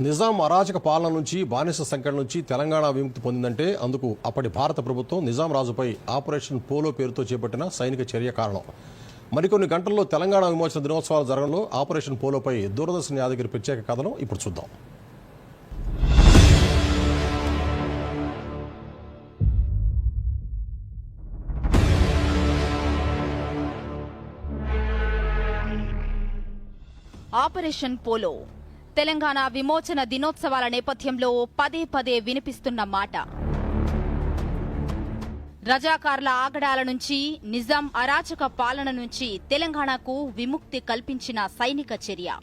నిజాం అరాచక పాలన నుంచి బానిస సంఖ్యల నుంచి తెలంగాణ విముక్తి పొందిందంటే అందుకు అప్పటి భారత ప్రభుత్వం నిజాం రాజుపై ఆపరేషన్ పోలో పేరుతో చేపట్టిన సైనిక చర్య కారణం. మరికొన్ని గంటల్లో తెలంగాణ విమోచన దినోత్సవాలు జరగడంలో ఆపరేషన్ పోలోపై దూరదర్శన్ యాదగిరి ప్రత్యేక కథనం ఇప్పుడు చూద్దాం. ఆపరేషన్ పోలో తెలంగాణ విమోచన దినోత్సవాల నేపథ్యంలో పదే పదే వినిపిస్తున్న మాట. రజాకారుల ఆగడాల నుంచి నిజాం అరాచక పాలన నుంచి తెలంగాణకు విముక్తి కల్పించిన సైనిక చర్య.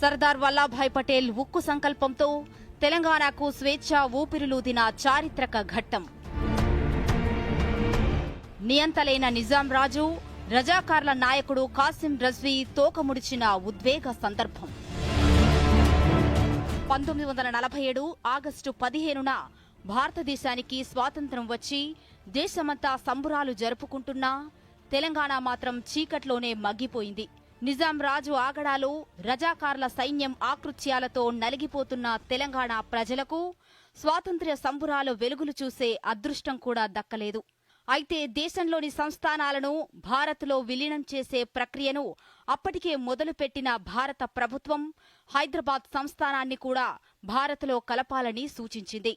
సర్దార్ వల్లభాయ్ పటేల్ ఉక్కు సంకల్పంతో తెలంగాణకు స్వేచ్ఛ ఊపిరులూదిన చారిత్రక ఘట్టం. నియంతలైన నిజాం రాజు రజాకార్ల నాయకుడు కాసిం రజ్వీ తోకముడిచిన ఉద్వేగ సందర్భం. పంతొమ్మిది వందల నలభై ఏడు ఆగస్టు పదిహేనున భారతదేశానికి స్వాతంత్రం వచ్చి దేశమంతా సంబురాలు జరుపుకుంటున్నా తెలంగాణ మాత్రం చీకట్లోనే మగ్గిపోయింది. నిజాం రాజు ఆగడాలు రజాకార్ల సైన్యం ఆకృత్యాలతో నలిగిపోతున్న తెలంగాణ ప్రజలకు స్వాతంత్ర్య సంబురాలు వెలుగులు చూసే అదృష్టం కూడా దక్కలేదు. అయితే దేశంలోని సంస్థానాలను భారత్లో విలీనం చేసే ప్రక్రియను అప్పటికే మొదలుపెట్టిన భారత ప్రభుత్వం హైదరాబాద్ సంస్థానాన్ని కూడా భారత్లో కలపాలని సూచించింది.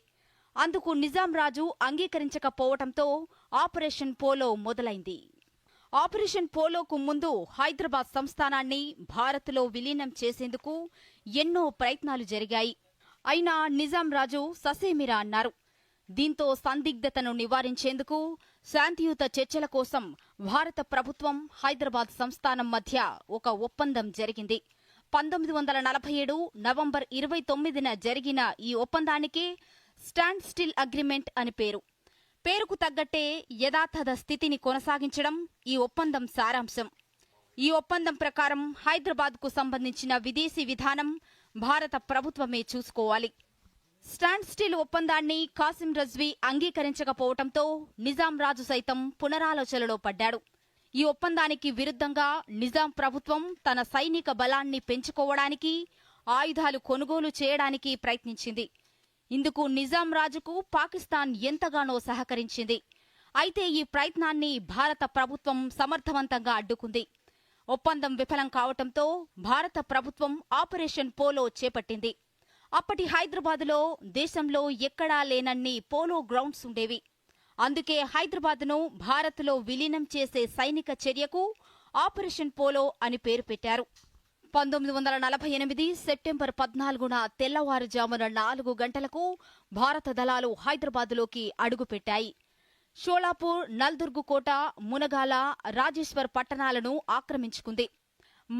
అందుకు నిజాం రాజు అంగీకరించకపోవటంతో ఆపరేషన్ పోలో మొదలైంది. ఆపరేషన్ పోలోకు ముందు హైదరాబాద్ సంస్థానాన్ని భారత్లో విలీనం చేసేందుకు ఎన్నో ప్రయత్నాలు జరిగాయి. అయినా నిజాం రాజు ససేమిరా అన్నారు. దీంతో సందిగ్ధతను నివారించేందుకు శాంతియుత చర్చల కోసం భారత ప్రభుత్వం హైదరాబాద్ సంస్థానం మధ్య ఒక ఒప్పందం జరిగింది. పంతొమ్మిది వందల నలభై ఏడు నవంబర్ ఇరవై తొమ్మిదిన జరిగిన ఈ ఒప్పందానికి స్టాండ్ స్టిల్ అగ్రిమెంట్ అని పేరు. పేరుకు తగ్గట్టే యథాతథ స్థితిని కొనసాగించడం ఈ ఒప్పందం సారాంశం. ఈ ఒప్పందం ప్రకారం హైదరాబాద్కు సంబంధించిన విదేశీ విధానం భారత ప్రభుత్వమే చూసుకోవాలి. స్టాండ్ స్టిల్ ఒప్పందాన్ని కాసిం రజ్వీ అంగీకరించకపోవటంతో నిజాం రాజు సైతం పునరాలోచనలో పడ్డాడు. ఈ ఒప్పందానికి విరుద్ధంగా నిజాం ప్రభుత్వం తన సైనిక బలాన్ని పెంచుకోవడానికి ఆయుధాలు కొనుగోలు చేయడానికి ప్రయత్నించింది. ఇందుకు నిజాం రాజుకు పాకిస్తాన్ ఎంతగానో సహకరించింది. అయితే ఈ ప్రయత్నాన్ని భారత ప్రభుత్వం సమర్థవంతంగా అడ్డుకుంది. ఒప్పందం విఫలం కావటంతో భారత ప్రభుత్వం ఆపరేషన్ పోలో చేపట్టింది. అప్పటి హైదరాబాదులో దేశంలో ఎక్కడా లేనన్ని పోలో గ్రౌండ్స్ ఉండేవి. అందుకే హైదరాబాద్ను భారత్లో విలీనం చేసే సైనిక చర్యకు ఆపరేషన్ పోలో అని పేరు పెట్టారు. పంతొమ్మిది వందల నలభై ఎనిమిది సెప్టెంబర్ పద్నాలుగున తెల్లవారుజామున నాలుగు గంటలకు భారత దళాలు హైదరాబాదులోకి అడుగుపెట్టాయి షోలాపూర్ నల్దుర్గు కోట మునగాల రాజేశ్వర్ పట్టణాలను ఆక్రమించుకుంది.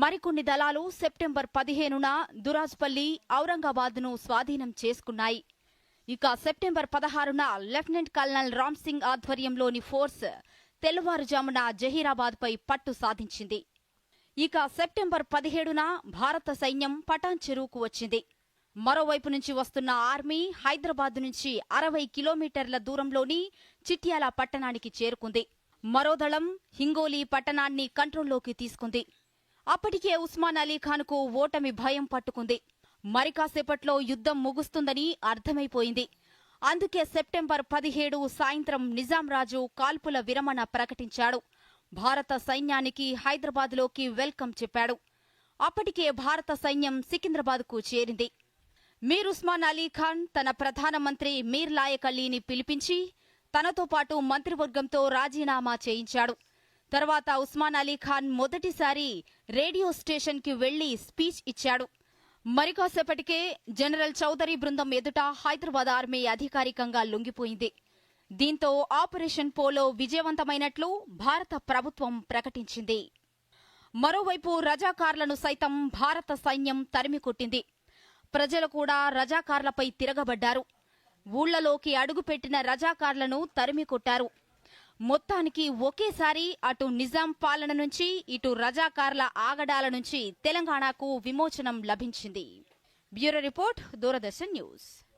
మరికొన్ని దళాలు సెప్టెంబర్ పదిహేనున దురాజ్పల్లి ఔరంగాబాద్ను స్వాధీనం చేసుకున్నాయి. ఇక సెప్టెంబర్ పదహారున లెఫ్టినెంట్ కల్నల్ రామ్ సింగ్ ఆధ్వర్యంలోని ఫోర్స్ తెల్లవారుజామున జహీరాబాద్పై పట్టు సాధించింది. ఇక సెప్టెంబర్ పదిహేడున భారత సైన్యం పటాన్ చెరువుకు వచ్చింది. మరోవైపు నుంచి వస్తున్న ఆర్మీ హైదరాబాద్ నుంచి అరవై కిలోమీటర్ల దూరంలోని చిట్యాల పట్టణానికి చేరుకుంది. మరో దళం హింగోలి పట్టణాన్ని కంట్రోల్లోకి తీసుకుంది. అప్పటికే ఉస్మాన్ అలీ ఖాన్కు ఓటమి భయం పట్టుకుంది. మరి కాసేపట్లో యుద్ధం ముగుస్తుందని అర్థమైపోయింది. అందుకే సెప్టెంబర్ పదిహేడు సాయంత్రం నిజాం రాజు కాల్పుల విరమణ ప్రకటించాడు. భారత సైన్యానికి హైదరాబాద్లోకి వెల్కమ్ చెప్పాడు. అప్పటికే భారత సైన్యం సికింద్రాబాద్కు చేరింది. మీర్ ఉస్మాన్ అలీ ఖాన్ తన ప్రధానమంత్రి మీర్ లాయక్ అలీని పిలిపించి తనతో పాటు మంత్రివర్గంతో రాజీనామా చేయించాడు. తర్వాత ఉస్మాన్ అలీ ఖాన్ మొదటిసారి రేడియో స్టేషన్కి వెళ్ళి స్పీచ్ ఇచ్చాడు. మరికాసేపటికే జనరల్ చౌదరి బృందం ఎదుట హైదరాబాద్ ఆర్మీ అధికారికంగా లొంగిపోయింది. దీంతో ఆపరేషన్ పోలో విజయవంతమైనట్లు భారత ప్రభుత్వం ప్రకటించింది. మరోవైపు రజాకార్లను సైతం భారత సైన్యం తరిమికొట్టింది ప్రజలు కూడా రజాకార్లపై తిరగబడ్డారు. ఊళ్ళలోకి అడుగుపెట్టిన రజాకార్లను తరిమికొట్టారు మొత్తానికి ఒకేసారి అటు నిజాం పాలన నుంచి ఇటు రజాకార్ల ఆగడాల నుంచి తెలంగాణకు విమోచనం లభించింది. Bureau report Doordarshan news.